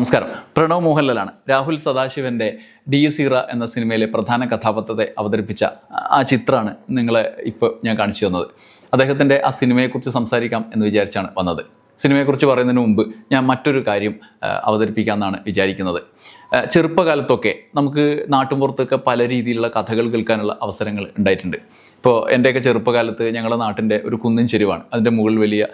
നമസ്കാരം. പ്രണവ് മോഹൻലാലാണ് രാഹുൽ സദാശിവന്റെ ഡി എസ് ഇറ എന്ന സിനിമയിലെ പ്രധാന കഥാപാത്രത്തെ അവതരിപ്പിച്ച ആ ചിത്രമാണ് നിങ്ങളെ ഇപ്പോൾ ഞാൻ കാണിച്ചു തന്നത്. അദ്ദേഹത്തിന്റെ ആ സിനിമയെക്കുറിച്ച് സംസാരിക്കാം എന്ന് വിചാരിച്ചാണ് വന്നത്. സിനിമയെക്കുറിച്ച് പറയുന്നതിന് മുമ്പ് ഞാൻ മറ്റൊരു കാര്യം അവതരിപ്പിക്കാമെന്നാണ് വിചാരിക്കുന്നത്. ചെറുപ്പകാലത്തൊക്കെ നമുക്ക് നാട്ടുമ്പുറത്തൊക്കെ പല രീതിയിലുള്ള കഥകൾ കേൾക്കാനുള്ള അവസരങ്ങൾ ഉണ്ടായിട്ടുണ്ട്. ഇപ്പോൾ എന്റെയൊക്കെ ചെറുപ്പകാലത്ത് ഞങ്ങളുടെ നാട്ടിന്റെ ഒരു കുന്നിൻ ചെരുവാണ്. അതിന്റെ മുകളിൽ വലിയ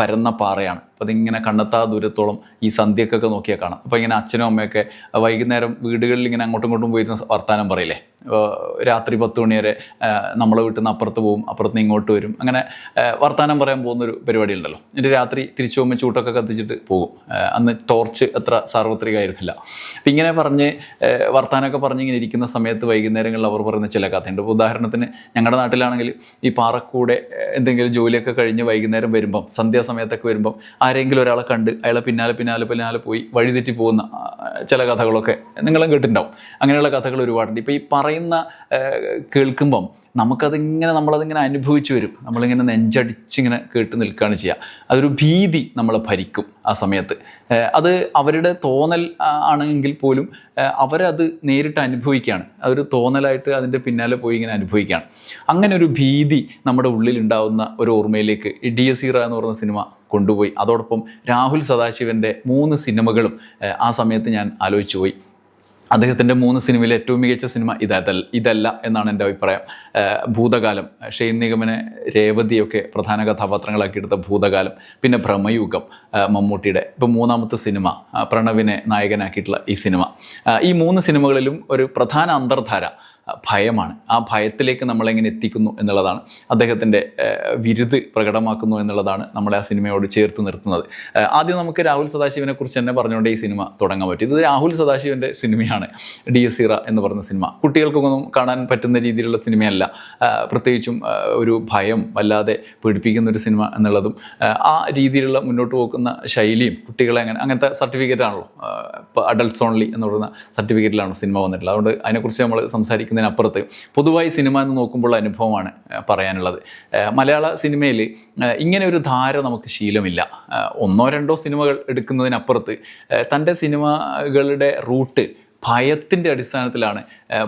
പരന്ന പാറയാണ്. അപ്പോൾ അതിങ്ങനെ കണ്ണെത്താ ദൂരത്തോളം ഈ സന്ധ്യക്കൊക്കെ നോക്കിയാൽ കാണാം. അപ്പോൾ ഇങ്ങനെ അച്ഛനും അമ്മയൊക്കെ വൈകുന്നേരം വീടുകളിൽ ഇങ്ങനെ അങ്ങോട്ടും ഇങ്ങോട്ടും പോയിരുന്ന വർത്താനം പറയില്ലേ? രാത്രി പത്ത് മണി വരെ നമ്മളെ വീട്ടിൽ നിന്ന് അപ്പുറത്ത് പോകും അപ്പുറത്ത് നിന്ന് ഇങ്ങോട്ട് വരും. അങ്ങനെ വർത്താനം പറയാൻ പോകുന്നൊരു പരിപാടി ഉണ്ടല്ലോ എന്നിട്ട് രാത്രി തിരിച്ചു പോകുമ്പോൾ ചൂട്ടൊക്കെ കത്തിച്ചിട്ട് പോകും. അന്ന് ടോർച്ച് അത്ര സാർവത്രികമായിരുന്നില്ല. അപ്പം ഇങ്ങനെ പറഞ്ഞ് വർത്തമാനമൊക്കെ പറഞ്ഞ് ഇങ്ങനെ ഇരിക്കുന്ന സമയത്ത് വൈകുന്നേരങ്ങളിൽ അവർ പറയുന്ന ചില കഥയുണ്ട്. ഇപ്പോൾ ഉദാഹരണത്തിന് ഞങ്ങളുടെ നാട്ടിലാണെങ്കിൽ ഈ പാറക്കൂടെ എന്തെങ്കിലും ജോലിയൊക്കെ കഴിഞ്ഞ് വൈകുന്നേരം വരുമ്പം സന്ധ്യാസമയത്തൊക്കെ വരുമ്പം ആരെങ്കിലും ഒരാളെ കണ്ട് അയാളെ പിന്നാലെ പിന്നാലെ പിന്നാലെ പോയി വഴിതെറ്റി പോകുന്ന ചില കഥകളൊക്കെ നിങ്ങളും കേട്ടിട്ടുണ്ടാവും. അങ്ങനെയുള്ള കഥകൾ ഒരുപാടുണ്ട്. ഇപ്പോൾ ഈ പറയുന്ന കേൾക്കുമ്പം നമുക്കതിങ്ങനെ നമ്മളതിങ്ങനെ അനുഭവിച്ചു വരും. നമ്മളിങ്ങനെ നെഞ്ചടിച്ചിങ്ങനെ കേട്ട് നിൽക്കുകയാണ് ചെയ്യുക അതൊരു ഭീതി നമ്മളെ ഭരിക്കും ആ സമയത്ത്. അത് അവരുടെ തോന്നൽ ആണെങ്കിൽ പോലും അവരത് നേരിട്ട് അനുഭവിക്കുകയാണ്. അതൊരു തോന്നലായിട്ട് അതിന്റെ പിന്നാലെ പോയി ഇങ്ങനെ അനുഭവിക്കുകയാണ്. അങ്ങനെ ഒരു ഭീതി നമ്മുടെ ഉള്ളിലുണ്ടാവുന്ന ഒരു ഓർമ്മയിലേക്ക് ഡി എസ് ഇറ എന്ന് പറയുന്ന സിനിമ കൊണ്ടുപോയി. അതോടൊപ്പം രാഹുൽ സദാശിവന്റെ മൂന്ന് സിനിമകളും ആ, സമയത്ത് ഞാൻ ആലോചിച്ചു പോയി. അദ്ദേഹത്തിന്റെ മൂന്ന് സിനിമയിലെ ഏറ്റവും മികച്ച സിനിമ ഇതല്ല ഇതല്ല എന്നാണ് എന്റെ അഭിപ്രായം. ഭൂതകാലം. ഷെയ്ൻ നിഗമനെ രേവതിയൊക്കെ പ്രധാന കഥാപാത്രങ്ങളാക്കി എടുത്ത ഭൂതകാലം. പിന്നെ ഭ്രമയുഗം മമ്മൂട്ടിയുടെ. ഇപ്പോൾ മൂന്നാമത്തെ സിനിമ പ്രണവിനെ നായകനാക്കിയിട്ടുള്ള ഈ സിനിമ. ഈ മൂന്ന് സിനിമകളിലും ഒരു പ്രധാന അന്തർധാര ഭയമാണ്. ആ ഭയത്തിലേക്ക് നമ്മളെങ്ങനെ എത്തിക്കുന്നു എന്നുള്ളതാണ് അദ്ദേഹത്തിന്റെ വിരുത് പ്രകടമാക്കുന്നു എന്നുള്ളതാണ് നമ്മളെ ആ സിനിമയോട് ചേർത്ത് നിർത്തുന്നത്. ആദ്യം നമുക്ക് രാഹുൽ സദാശിവനെ കുറിച്ച് തന്നെ പറഞ്ഞുകൊണ്ട് ഈ സിനിമ തുടങ്ങാൻ പറ്റും. ഇത് രാഹുൽ സദാശിവന്റെ സിനിമയാണ് ഡി എസ് ഇറ എന്ന് പറഞ്ഞ സിനിമ. കുട്ടികൾക്കൊന്നും കാണാൻ പറ്റുന്ന രീതിയിലുള്ള സിനിമയല്ല. പ്രത്യേകിച്ചും ഒരു ഭയം വല്ലാതെ പേടിപ്പിക്കുന്ന ഒരു സിനിമ എന്നുള്ളതും ആ, രീതിയിലുള്ള മുന്നോട്ട് പോകുന്ന ശൈലിയും കുട്ടികളെ അങ്ങനെ അങ്ങനത്തെ സർട്ടിഫിക്കറ്റ് ആണല്ലോ. ഇപ്പോൾ അഡൽട്സ് ഓൺലി എന്ന് പറയുന്ന സർട്ടിഫിക്കറ്റിലാണ് സിനിമ വന്നിട്ടുള്ളത്. അതുകൊണ്ട് അതിനെക്കുറിച്ച് നമ്മൾ സംസാരിക്കുന്നതിനപ്പുറത്ത് പൊതുവായി സിനിമ എന്ന് നോക്കുമ്പോൾ അനുഭവമാണ് പറയാനുള്ളത്. മലയാള സിനിമയിൽ ഇങ്ങനെ ഒരു ധാര നമുക്ക് ശീലമില്ല. ഒന്നോ രണ്ടോ സിനിമകൾ എടുക്കുന്നതിനപ്പുറത്ത് തന്റെ സിനിമകളുടെ റൂട്ട് ഭയത്തിന്റെ അടിസ്ഥാനത്തിലാണ്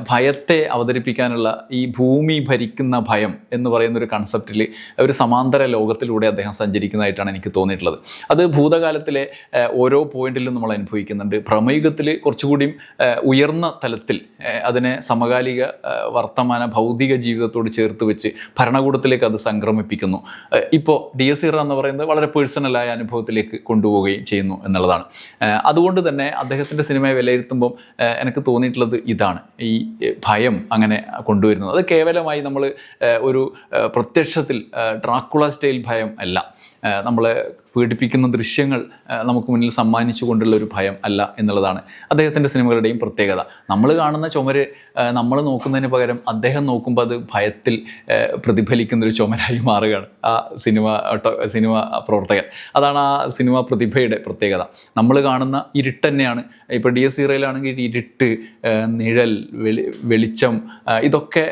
ഭയത്തെ അവതരിപ്പിക്കാനുള്ള ഈ ഭൂമി ഭരിക്കുന്ന ഭയം എന്ന് പറയുന്ന ഒരു കൺസെപ്റ്റിൽ ഒരു സമാന്തര ലോകത്തിലൂടെ അദ്ദേഹം സഞ്ചരിക്കുന്നതായിട്ടാണ് എനിക്ക് തോന്നിയിട്ടുള്ളത്. അത് ഭൂതകാലത്തിലെ ഓരോ പോയിന്റിലും നമ്മൾ അനുഭവിക്കുന്നുണ്ട്. പ്രമേയുഗത്തിൽ കുറച്ചുകൂടിയും ഉയർന്ന തലത്തിൽ അതിനെ സമകാലിക വർത്തമാന ഭൗതിക ജീവിതത്തോട് ചേർത്ത് വെച്ച് ഭരണകൂടത്തിലേക്ക് അത് സംക്രമിപ്പിക്കുന്നു. ഇപ്പോൾ ഡി എസ് ഇറ എന്ന് പറയുന്നത് വളരെ പേഴ്സണലായ അനുഭവത്തിലേക്ക് കൊണ്ടുപോവുകയും ചെയ്യുന്നു എന്നുള്ളതാണ്. അതുകൊണ്ട് തന്നെ അദ്ദേഹത്തിന്റെ സിനിമയെ വിലയിരുത്തുമ്പം എനിക്ക് തോന്നിയിട്ടുള്ളത് ഇതാണ്. ഈ ഭയം അങ്ങനെ കൊണ്ടുവരുന്നത്. അത് കേവലമായി നമ്മൾ ഒരു പ്രത്യക്ഷത്തിൽ ഡ്രാക്കുള സ്റ്റൈൽ ഭയം അല്ല. ആ, നമ്മളെ പീഡിപ്പിക്കുന്ന ദൃശ്യങ്ങൾ നമുക്ക് മുന്നിൽ സമ്മാനിച്ചു കൊണ്ടുള്ള ഒരു ഭയം അല്ല എന്നുള്ളതാണ് അദ്ദേഹത്തിന്റെ സിനിമകളുടെയും പ്രത്യേകത. നമ്മൾ കാണുന്ന ചുമര് നമ്മൾ നോക്കുന്നതിന് പകരം അദ്ദേഹം നോക്കുമ്പോൾ അത് ഭയത്തിൽ പ്രതിഫലിക്കുന്നൊരു ചുമരായി മാറുകയാണ് ആ സിനിമ സിനിമ പ്രവർത്തകൻ. അതാണ് ആ സിനിമ പ്രതിഭയുടെ പ്രത്യേകത. നമ്മൾ കാണുന്ന ഇരുട്ട് തന്നെയാണ്. ഇപ്പോൾ ഡി എസ് സീറയിലാണെങ്കിൽ ഇരുട്ട് നിഴൽ വെളി വെളിച്ചം ഇതൊക്കെ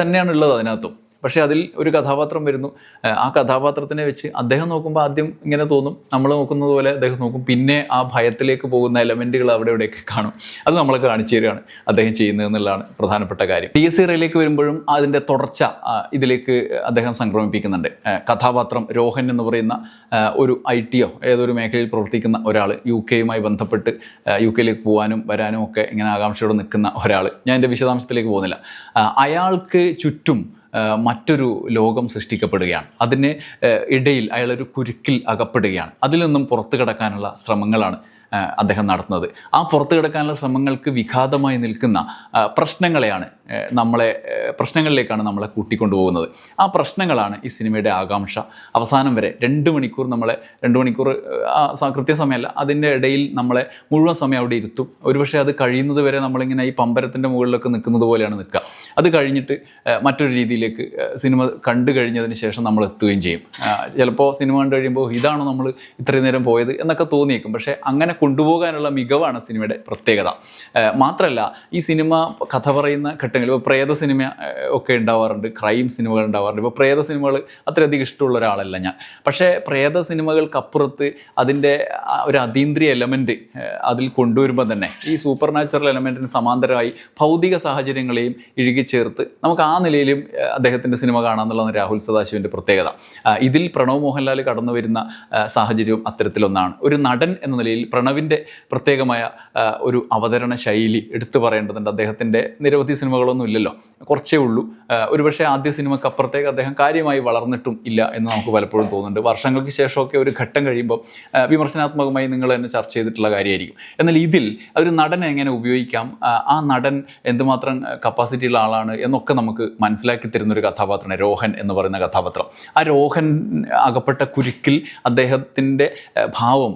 തന്നെയാണ് ഉള്ളത് അതിനകത്തും. പക്ഷേ അതിൽ ഒരു കഥാപാത്രം വരുന്നു. ആ, കഥാപാത്രത്തിനെ വെച്ച് അദ്ദേഹം നോക്കുമ്പോൾ ആദ്യം ഇങ്ങനെ തോന്നും. നമ്മൾ നോക്കുന്നത് പോലെ അദ്ദേഹം നോക്കും. പിന്നെ ആ ഭയത്തിലേക്ക് പോകുന്ന എലമെന്റുകൾ അവിടെ ഇവിടെയൊക്കെ കാണും. അത് നമ്മളെ കാണിച്ചു തരികയാണ് അദ്ദേഹം ചെയ്യുന്നത് എന്നുള്ളതാണ് പ്രധാനപ്പെട്ട കാര്യം. ടി എസ് സിറയിലേക്ക് വരുമ്പോഴും അതിന്റെ തുടർച്ച ഇതിലേക്ക് അദ്ദേഹം സംക്രമിപ്പിക്കുന്നുണ്ട്. കഥാപാത്രം രോഹൻ എന്ന് പറയുന്ന ഒരു ഐ ടിയോ ഏതൊരു മേഖലയിൽ പ്രവർത്തിക്കുന്ന ഒരാൾ യു കെയുമായി ബന്ധപ്പെട്ട് യു കെയിലേക്ക് പോകാനും വരാനും ഒക്കെ ഇങ്ങനെ ആകാംക്ഷയോടെ നിൽക്കുന്ന ഒരാൾ ഞാൻ എന്റെ വിശദാംശത്തിലേക്ക് പോകുന്നില്ല. അയാൾക്ക് ചുറ്റും മറ്റൊരു ലോകം സൃഷ്ടിക്കപ്പെടുകയാണ്. അതിന് ഇടയിൽ അയാളൊരു കുരുക്കിൽ അകപ്പെടുകയാണ്. അതിൽ നിന്നും പുറത്തു കിടക്കാനുള്ള ശ്രമങ്ങളാണ് അദ്ദേഹം നടത്തുന്നത്. ആ പുറത്തു കിടക്കാനുള്ള ശ്രമങ്ങൾക്ക് വിഘാതമായി നിൽക്കുന്ന പ്രശ്നങ്ങളെയാണ് നമ്മളെ പ്രശ്നങ്ങളിലേക്കാണ് നമ്മളെ കൂട്ടിക്കൊണ്ടുപോകുന്നത്. ആ പ്രശ്നങ്ങളാണ് ഈ സിനിമയുടെ ആകാംക്ഷ. അവസാനം വരെ രണ്ട് മണിക്കൂർ നമ്മളെ രണ്ട് മണിക്കൂർ കൃത്യസമയമല്ല അതിന്റെ ഇടയിൽ നമ്മളെ മുഴുവൻ സമയം അവിടെ ഇരുത്തും. ഒരുപക്ഷെ അത് കഴിയുന്നത് വരെ നമ്മളിങ്ങനെ ഈ പമ്പരത്തിന്റെ മുകളിലൊക്കെ നിൽക്കുന്നത് പോലെയാണ് നിൽക്കുക. അത് കഴിഞ്ഞിട്ട് മറ്റൊരു രീതിയിലേക്ക് സിനിമ കണ്ടു കഴിഞ്ഞതിന് ശേഷം നമ്മൾ എത്തുകയും ചെയ്യും. ചിലപ്പോൾ സിനിമ കണ്ടു കഴിയുമ്പോൾ ഇതാണോ നമ്മൾ ഇത്രയും നേരം പോയത് എന്നൊക്കെ തോന്നിയേക്കും. പക്ഷേ അങ്ങനെ കൊണ്ടുപോകാനുള്ള മികവാണ് സിനിമയുടെ പ്രത്യേകത. മാത്രമല്ല ഈ സിനിമ കഥ പറയുന്ന ഘട്ടങ്ങളിൽ ഇപ്പോൾ പ്രേത സിനിമ ഒക്കെ ഉണ്ടാവാറുണ്ട് ക്രൈം സിനിമകൾ ഉണ്ടാവാറുണ്ട്. ഇപ്പോൾ പ്രേത സിനിമകൾ അത്രയധികം ഇഷ്ടമുള്ള ഒരാളല്ല ഞാൻ. പക്ഷേ പ്രേത സിനിമകൾക്കപ്പുറത്ത് അതിന്റെ ഒരു അതീന്ദ്രിയ എലമെന്റ് അതിൽ കൊണ്ടുവരുമ്പോൾ തന്നെ ഈ സൂപ്പർ നാച്ചുറൽ എലമെന്റിന് സമാന്തരമായി ഭൗതിക സാഹചര്യങ്ങളെയും ഇഴുകിച്ചേർത്ത് നമുക്ക് ആ നിലയിലും അദ്ദേഹത്തിന്റെ സിനിമ കാണാമെന്നുള്ളതാണ് രാഹുൽ സദാശിവന്റെ പ്രത്യേകത. ഇതിൽ പ്രണവ് മോഹൻലാൽ കടന്നു വരുന്ന സാഹചര്യവും അത്തരത്തിലൊന്നാണ്. ഒരു നടൻ എന്ന നിലയിൽ പ്രണവിന്റെ പ്രത്യേകമായ ഒരു അവതരണ ശൈലി എടുത്തു പറയേണ്ടതുണ്ട് അദ്ദേഹത്തിന്റെ നിരവധി സിനിമകളൊന്നും ഇല്ലല്ലോ. കുറച്ചേ ഉള്ളൂ. ഒരുപക്ഷെ ആദ്യ സിനിമയ്ക്ക് അപ്പുറത്തേക്ക് അദ്ദേഹം കാര്യമായി വളർന്നിട്ടും ഇല്ല എന്ന് നമുക്ക് പലപ്പോഴും തോന്നുന്നുണ്ട്. വർഷങ്ങൾക്ക് ശേഷമൊക്കെ ഒരു ഘട്ടം കഴിയുമ്പോൾ വിമർശനാത്മകമായി നിങ്ങൾ തന്നെ ചർച്ച ചെയ്തിട്ടുള്ള കാര്യമായിരിക്കും. എന്നാൽ ഇതിൽ ഒരു നടനെ എങ്ങനെ ഉപയോഗിക്കാം? ആ, നടൻ എന്തുമാത്രം കപ്പാസിറ്റിയുള്ള ആളാണ് എന്നൊക്കെ നമുക്ക് മനസ്സിലാക്കി തരുന്ന ഒരു കഥാപാത്രമാണ് രോഹൻ എന്ന് പറയുന്ന കഥാപാത്രം. ആ രോഹൻ അകപ്പെട്ട കുരുക്കിൽ അദ്ദേഹത്തിന്റെ ഭാവം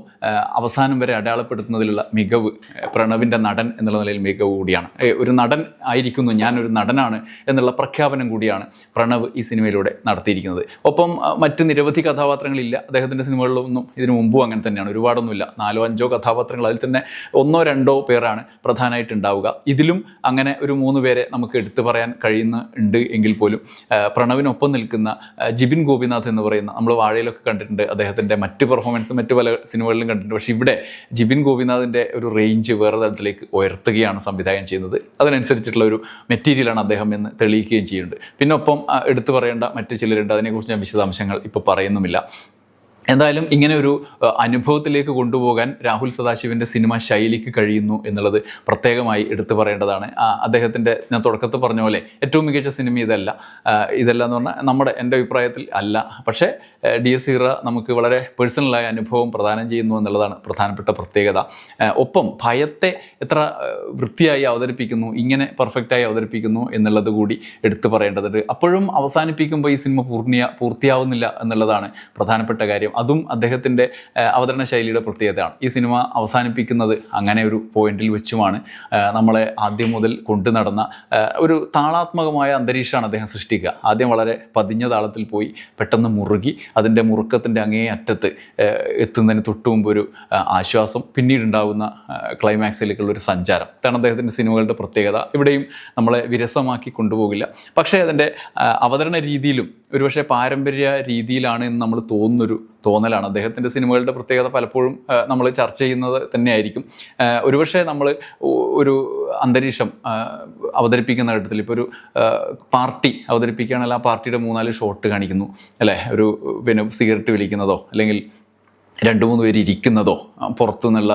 അവസാനം വരെ അടയാളപ്പെടുത്തുന്നതിലുള്ള മികവ് പ്രണവിന്റെ നടൻ എന്നുള്ള നിലയിൽ മികവ് കൂടിയാണ്. ഒരു നടൻ ആയിരിക്കുന്നു ഞാനൊരു നടനാണ് എന്നുള്ള പ്രഖ്യാപനം കൂടിയാണ് പ്രണവ് ഈ സിനിമയിലൂടെ നടത്തിയിരിക്കുന്നത്. ഒപ്പം മറ്റ് നിരവധി കഥാപാത്രങ്ങളില്ല. അദ്ദേഹത്തിന്റെ സിനിമകളിലൊന്നും ഇതിനു മുമ്പും അങ്ങനെ തന്നെയാണ്. ഒരുപാടൊന്നുമില്ല. നാലോ അഞ്ചോ കഥാപാത്രങ്ങൾ അതിൽ തന്നെ ഒന്നോ രണ്ടോ പേരാണ് പ്രധാനമായിട്ട് ഉണ്ടാവുക ഇതിലും അങ്ങനെ ഒരു മൂന്ന് പേരെ നമുക്ക് എടുത്തു പറയാൻ കഴിയുന്ന ഉണ്ട് എങ്കിൽ പോലും പ്രണവിനൊപ്പം നിൽക്കുന്ന ജിബിൻ ഗോപിനാഥ് എന്ന് പറയുന്ന നമ്മൾ വാഴയിലൊക്കെ കണ്ടിട്ടുണ്ട് അദ്ദേഹത്തിന്റെ മറ്റ് പെർഫോമൻസ് മറ്റ് പല സിനിമകളിലും കണ്ടിട്ടുണ്ട്. പക്ഷേ ഇവിടെ ജിബിൻ ഗോപിനാഥിന്റെ ഒരു റേഞ്ച് വേറെ തലത്തിലേക്ക് ഉയർത്തുകയാണ് സംവിധാനം ചെയ്യുന്നത്. അതിനനുസരിച്ചിട്ടുള്ള ഒരു മെറ്റീരിയലാണ് അദ്ദേഹം എന്ന് തെളിയിക്കുകയും ചെയ്യുന്നുണ്ട്. പിന്നെ ഒപ്പം എടുത്തു പറയേണ്ട മറ്റ് ചിലരുണ്ട്. അതിനെക്കുറിച്ച് ഞാൻ വിശദാംശങ്ങൾ ഇപ്പോൾ പറയുന്നുമില്ല. എന്തായാലും ഇങ്ങനെ ഒരു അനുഭവത്തിലേക്ക് കൊണ്ടുപോകാൻ രാഹുൽ സദാശിവന്റെ സിനിമ ശൈലിക്ക് കഴിയുന്നു എന്നുള്ളത് പ്രത്യേകമായി എടുത്തു പറയേണ്ടതാണ്. അദ്ദേഹത്തിന്റെ ഞാൻ തുടക്കത്തിൽ പറഞ്ഞ പോലെ ഏറ്റവും മികച്ച സിനിമ ഇതല്ല. ഇതല്ല എന്ന് പറഞ്ഞാൽ നമ്മുടെ എന്റെ അഭിപ്രായത്തിൽ അല്ല. പക്ഷേ ഡി എസ് ഇറ നമുക്ക് വളരെ പേഴ്സണലായ അനുഭവം പ്രദാനം ചെയ്യുന്നു എന്നുള്ളതാണ് പ്രധാനപ്പെട്ട പ്രത്യേകത. ഒപ്പം ഭയത്തെ എത്ര വൃത്തിയായി അവതരിപ്പിക്കുന്നു ഇങ്ങനെ പെർഫെക്റ്റായി അവതരിപ്പിക്കുന്നു എന്നുള്ളത് കൂടി എടുത്തു പറയേണ്ടതുണ്ട്. അപ്പോഴും അവസാനിപ്പിക്കുമ്പോൾ ഈ സിനിമ പൂർണിയ പൂർത്തിയാവുന്നില്ല എന്നുള്ളതാണ് പ്രധാനപ്പെട്ട കാര്യം. അതും അദ്ദേഹത്തിന്റെ അവതരണ ശൈലിയുടെ പ്രത്യേകതയാണ്. ഈ സിനിമ അവസാനിപ്പിക്കുന്നത് അങ്ങനെ ഒരു പോയിന്റിൽ വെച്ചുമാണ് നമ്മളെ ആദ്യം മുതൽ കൊണ്ടു നടന്ന ഒരു താളാത്മകമായ അന്തരീക്ഷമാണ് അദ്ദേഹം സൃഷ്ടിക്കുക. ആദ്യം വളരെ പതിഞ്ഞ താളത്തിൽ പോയി പെട്ടെന്ന് മുറുകി അതിന്റെ മുറുക്കത്തിന്റെ അങ്ങേ അറ്റത്ത് എത്തുന്നതിന് തൊട്ടു മുമ്പ് ഒരു ആശ്വാസം പിന്നീടുണ്ടാകുന്ന ക്ലൈമാക്സിലേക്കുള്ള ഒരു സഞ്ചാരം. ഇതാണ് അദ്ദേഹത്തിന്റെ സിനിമകളുടെ പ്രത്യേകത. ഇവിടെയും നമ്മളെ വിരസമാക്കി കൊണ്ടുപോകില്ല. പക്ഷേ അതിന്റെ അവതരണ രീതിയിലും ഒരുപക്ഷെ പാരമ്പര്യ രീതിയിലാണ് എന്ന് നമ്മൾ തോന്നുന്നൊരു തോന്നലാണ്. അദ്ദേഹത്തിന്റെ സിനിമകളുടെ പ്രത്യേകത പലപ്പോഴും നമ്മൾ ചർച്ച ചെയ്യുന്നത് തന്നെയായിരിക്കും. ഒരുപക്ഷെ നമ്മൾ ഒരു അന്തരീക്ഷം അവതരിപ്പിക്കുന്ന ഘട്ടത്തിൽ ഇപ്പോൾ ഒരു പാർട്ടി അവതരിപ്പിക്കുകയാണെങ്കിൽ ആ പാർട്ടിയുടെ മൂന്നാൽ ഷോട്ട് കാണിക്കുന്നു. അല്ലേ? ഒരു പിന്നെ സിഗരറ്റ് വലിക്കുന്നതോ അല്ലെങ്കിൽ രണ്ട് മൂന്ന് പേര് ഇരിക്കുന്നതോ പുറത്തു നിന്നുള്ള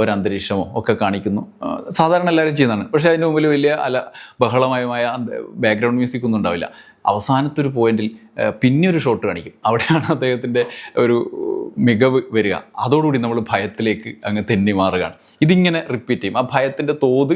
ഒരു അന്തരീക്ഷമോ ഒക്കെ കാണിക്കുന്നു. സാധാരണ എല്ലാവരും ചെയ്യുന്നതാണ്. പക്ഷേ അതിന് മുമ്പിൽ വലിയ അല ബഹളമയമായ ബാക്ക്ഗ്രൗണ്ട് മ്യൂസിക് ഒന്നും ഉണ്ടാവില്ല. അവസാനത്തെ ഒരു പോയിന്റിൽ പിന്നെ ഒരു ഷോട്ട് കാണിക്കും. അവിടെയാണ് അദ്ദേഹത്തിന്റെ ഒരു മികവ് വരിക. അതോടുകൂടി നമ്മൾ ഭയത്തിലേക്ക് അങ്ങ് തെന്നി മാറുകയാണ്. ഇതിങ്ങനെ റിപ്പീറ്റ് ചെയ്യും. ആ ഭയത്തിന്റെ തോത്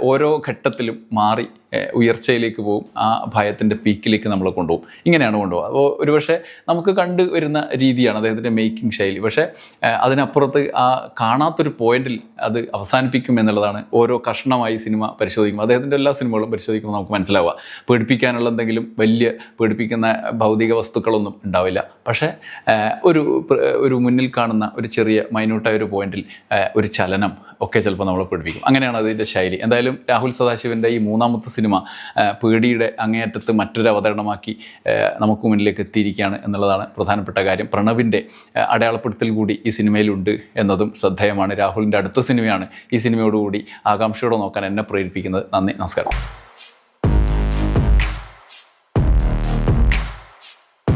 ഓരോ ഘട്ടത്തിലും മാറി ഉയർച്ചയിലേക്ക് പോകും. ആ ഭയത്തിന്റെ പീക്കിലേക്ക് നമ്മൾ കൊണ്ടുപോകും. ഇങ്ങനെയാണ് കൊണ്ടുപോകുക. അപ്പോൾ ഒരുപക്ഷെ നമുക്ക് കണ്ടു വരുന്ന രീതിയാണ് അദ്ദേഹത്തിന്റെ മേക്കിംഗ് ശൈലി. പക്ഷേ അതിനപ്പുറത്ത് ആ കാണാത്തൊരു പോയിന്റിൽ അത് അവസാനിപ്പിക്കും എന്നുള്ളതാണ് ഓരോ കഷ്ണമായി സിനിമ പരിശോധിക്കുമ്പോൾ അദ്ദേഹത്തിന്റെ എല്ലാ സിനിമകളും പരിശോധിക്കുമ്പോൾ നമുക്ക് മനസ്സിലാവുക. പേടിപ്പിക്കാനുള്ള എന്തെങ്കിലും വലിയ പേടിപ്പിക്കുന്ന ഭൗതിക വസ്തുക്കളൊന്നും ഉണ്ടാവില്ല. പക്ഷേ ഒരു ഒരു മുന്നിൽ കാണുന്ന ഒരു ചെറിയ മൈന്യൂട്ടായ ഒരു പോയിന്റിൽ ഒരു ചലനം ഒക്കെ ചിലപ്പോൾ നമ്മളെ പേടിപ്പിക്കും. അങ്ങനെയാണ് അതിന്റെ ശൈലി. എന്തായാലും രാഹുൽ സദാശിവന്റെ ഈ മൂന്നാമത്തെ സിനിമ പേടിയുടെ അങ്ങേയറ്റത്ത് മറ്റൊരു അവതരണമാക്കി നമുക്ക് മുന്നിലേക്ക് എത്തിയിരിക്കുകയാണ് എന്നുള്ളതാണ് പ്രധാനപ്പെട്ട കാര്യം. പ്രണവിന്റെ അടയാളപ്പെടുത്തൽ കൂടി ഈ സിനിമയിലുണ്ട് എന്നതും ശ്രദ്ധേയമാണ്. രാഹുലിന്റെ അടുത്ത സിനിമയാണ് ഈ സിനിമയോടുകൂടി ആകാംക്ഷയോടെ നോക്കാൻ എന്നെ പ്രേരിപ്പിക്കുന്നത്. നന്ദി. നമസ്കാരം.